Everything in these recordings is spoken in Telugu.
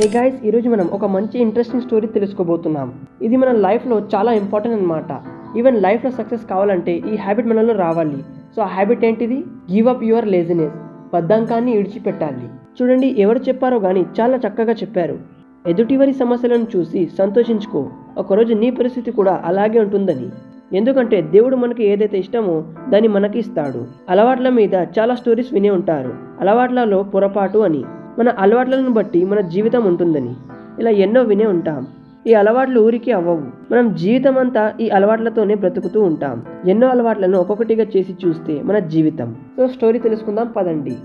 హే గాయస్ ఈరోజు మనం ఒక మంచి ఇంట్రెస్టింగ్ స్టోరీ తెలుసుకోబోతున్నాం. ఇది మన లైఫ్లో చాలా ఇంపార్టెంట్ అనమాట ఈవెన్ లైఫ్లో సక్సెస్ కావాలంటే ఈ హ్యాబిట్ మనలో రావాలి. సో ఆ హ్యాబిట్ ఏంటిది? గివ్ అప్ యువర్ లేజినెస్ బద్ధంకాన్ని విడిచిపెట్టాలి చూడండి ఎవరు చెప్పారో కానీ చాలా చక్కగా చెప్పారు. ఎదుటివారి సమస్యలను చూసి సంతోషించుకో. ఒకరోజు నీ పరిస్థితి కూడా అలాగే ఉంటుందని. ఎందుకంటే దేవుడు మనకి ఏదైతే ఇష్టమో దాన్ని మనకి ఇస్తాడు. అలవాట్ల మీద చాలా స్టోరీస్ వినే ఉంటారు. అలవాట్లలో పొరపాటు అని. మన అలవాట్లను బట్టి మన జీవితం ఉంటుందని. ఇలా ఎన్నో వినే ఉంటాం. ఈ అలవాట్లు ఊరికి అవ్వవు. మనం జీవితం అంతా ఈ అలవాట్లతోనే బ్రతుకుతూ ఉంటాం. ఎన్నో అలవాట్లను ఒక్కొక్కటిగా చేసి చూస్తే మన జీవితం. సో స్టోరీ తెలుసుకుందాం. పదండి.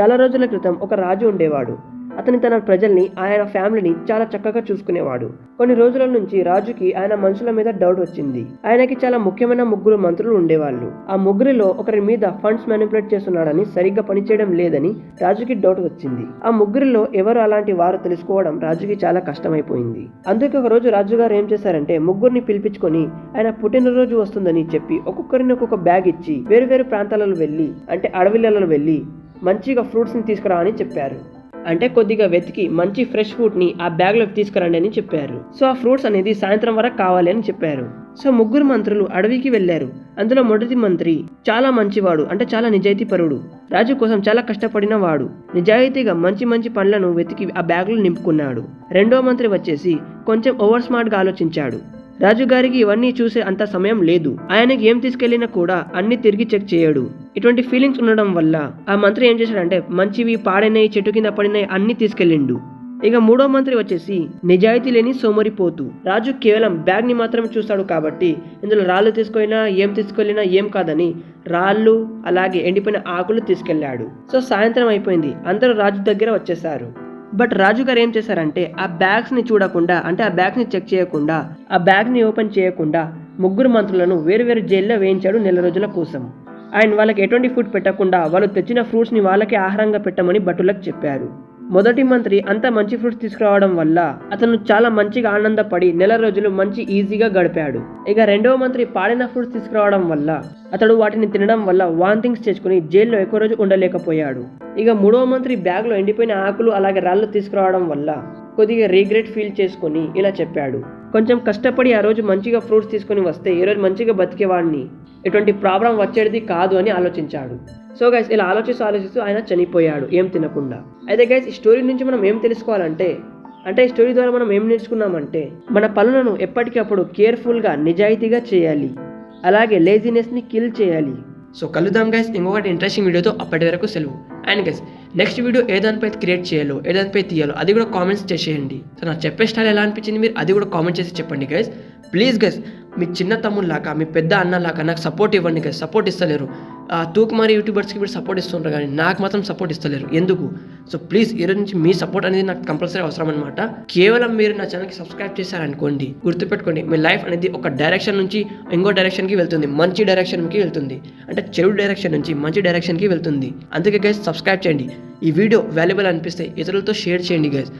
చాలా రోజుల క్రితం ఒక రాజు ఉండేవాడు. అతని తన ప్రజల్ని ఆయన ఫ్యామిలీని చాలా చక్కగా చూసుకునేవాడు. కొన్ని రోజుల నుంచి రాజుకి ఆయన మనుషుల మీద డౌట్ వచ్చింది. ఆయనకి చాలా ముఖ్యమైన ముగ్గురు మంత్రులు ఉండేవాళ్ళు. ఆ ముగ్గురిలో ఒకరి మీద ఫండ్స్ మ్యానిపులేట్ చేస్తున్నాడని సరిగ్గా పనిచేయడం లేదని రాజుకి డౌట్ వచ్చింది. ఆ ముగ్గురిలో ఎవరు అలాంటి వారు తెలుసుకోవడం రాజుకి చాలా కష్టమైపోయింది. అందుకే ఒక రోజు రాజుగారు ఏం చేశారంటే ముగ్గురిని పిలిపించుకొని ఆయన పుట్టినరోజు వస్తుందని చెప్పి ఒక్కొక్కరిని ఒక్కొక్క బ్యాగ్ ఇచ్చి వేరు వేరు ప్రాంతాలలో వెళ్ళి అంటే అడవిలలో వెళ్ళి మంచిగా ఫ్రూట్స్ని తీసుకురా అని చెప్పారు. అంటే కొద్దిగా వెతికి మంచి ఫ్రెష్ ఫ్రూట్ని ఆ బ్యాగ్లోకి తీసుకురండి అని చెప్పారు. సో ఆ ఫ్రూట్స్ అనేది సాయంత్రం వరకు కావాలి అని చెప్పారు. సో ముగ్గురు మంత్రులు అడవికి వెళ్ళారు అందులో మొదటి మంత్రి చాలా మంచివాడు అంటే చాలా నిజాయితీ పరుడు రాజు కోసం చాలా కష్టపడిన వాడు. నిజాయితీగా మంచి మంచి పండ్లను వెతికి ఆ బ్యాగులు నింపుకున్నాడు. రెండో మంత్రి వచ్చేసి కొంచెం ఓవర్ స్మార్ట్గా ఆలోచించాడు. రాజుగారికి ఇవన్నీ చూసే అంత సమయం లేదు. ఆయనకి ఏం తీసుకెళ్ళినా కూడా అన్ని తిరిగి చెక్ చేయడు. ఇటువంటి ఫీలింగ్స్ ఉండడం వల్ల ఆ మంత్రి ఏం చేశాడంటే మంచివి పాడైనవి చెట్టు కింద పడినాయి అన్ని తీసుకెళ్ళిండు. ఇక మూడో మంత్రి వచ్చేసి నిజాయితీ లేని సోమరిపోతు. రాజు కేవలం బ్యాగ్ని మాత్రమే చూస్తాడు కాబట్టి ఇందులో రాళ్ళు తీసుకెళ్ళినా ఏం తీసుకెళ్ళినా ఏం కాదని రాళ్ళు అలాగే ఎండిపోయిన ఆకులు తీసుకెళ్ళాడు సో సాయంత్రం అయిపోయింది. అందరూ రాజు దగ్గర వచ్చేసారు. బట్ రాజు గారు ఏం చేశారంటే ఆ బ్యాగ్స్ని చూడకుండా అంటే ఆ బ్యాగ్స్ని చెక్ చేయకుండా ఆ బ్యాగ్ని ఓపెన్ చేయకుండా ముగ్గురు మంత్రులను వేరువేరు జైల్లో వేయించాడు నెల రోజుల కోసం. ఆయన వాళ్ళకి ఎటువంటి ఫుడ్ పెట్టకుండా వాళ్ళు తెచ్చిన ఫ్రూట్స్ని వాళ్ళకి ఆహారంగా పెట్టమని భటులకు చెప్పారు. మొదటి మంత్రి అంత మంచి ఫ్రూట్స్ తీసుకురావడం వల్ల అతను చాలా మంచిగా ఆనందపడి నెల రోజులు మంచి ఈజీగా గడిపాడు. ఇక రెండవ మంత్రి పాడిన ఫ్రూట్స్ తీసుకురావడం వల్ల అతడు వాటిని తినడం వల్ల వాంతింగ్స్ చేసుకుని జైల్లో ఎక్కువ రోజు ఉండలేకపోయాడు. ఇక మూడవ మంత్రి బ్యాగ్లో ఎండిపోయిన ఆకులు అలాగే రాళ్ళు తీసుకురావడం వల్ల కొద్దిగా రిగ్రెట్ ఫీల్ చేసుకొని ఇలా చెప్పాడు. కొంచెం కష్టపడి ఆ రోజు మంచిగా ఫ్రూట్స్ తీసుకొని వస్తే ఈరోజు మంచిగా బతికేవాడిని ఎటువంటి ప్రాబ్లం వచ్చేది కాదు అని ఆలోచించాడు. సో గైస్ ఇలా ఆలోచిస్తూ ఆలోచిస్తూ ఆయన చనిపోయాడు ఏం తినకుండా. అయితే గైస్ ఈ స్టోరీ నుంచి మనం ఏం తెలుసుకోవాలంటే అంటే ఈ స్టోరీ ద్వారా మనం ఏం నేర్చుకున్నామంటే మన పనులను ఎప్పటికప్పుడు కేర్ఫుల్గా నిజాయితీగా చేయాలి. అలాగే లేజినెస్ని కిల్ చేయాలి. సో కలుద్దాం గైస్ ఇంకొకటి ఇంట్రెస్టింగ్ వీడియోతో అప్పటి వరకు సెలవు. అండ్ గైస్ నెక్స్ట్ వీడియో ఏ దానిపై క్రియేట్ చేయాలో ఏ దానిపై తీయాలో అది కూడా కామెంట్స్ చేసేయండి సో నాకు చెప్పే స్టైల్ ఎలా అనిపించింది మీరు అది కూడా కామెంట్ చేసి చెప్పండి గైస్ ప్లీజ్ గైస్ మీ చిన్న తమ్ముళ్ళలాగా మీ పెద్ద అన్నలాగా నాకు సపోర్ట్ ఇవ్వండి గైస్ సపోర్ట్ ఇస్తలేరు. ఆ తూకుమారి యూట్యూబర్స్కి మీరు సపోర్ట్ ఇస్తుంటారు కానీ నాకు మాత్రం సపోర్ట్ ఇస్తలేరు. ఎందుకు? సో ప్లీజ్ ఈరోజు నుంచి మీ సపోర్ట్ అనేది నాకు కంపల్సరీ అవసరం అనమాట కేవలం మీరు నా ఛానల్కి సబ్స్క్రైబ్ చేశారనుకోండి గుర్తుపెట్టుకోండి మీ లైఫ్ అనేది ఒక డైరెక్షన్ నుంచి ఇంకో డైరెక్షన్కి వెళ్తుంది. మంచి డైరెక్షన్కి వెళ్తుంది. అంటే చెడు డైరెక్షన్ నుంచి మంచి డైరెక్షన్కి వెళ్తుంది. అందుకే గైస్ సబ్స్క్రైబ్ చేయండి. ఈ వీడియో వాల్యుబుల్ అనిపిస్తే ఇతరులతో షేర్ చేయండి గైస్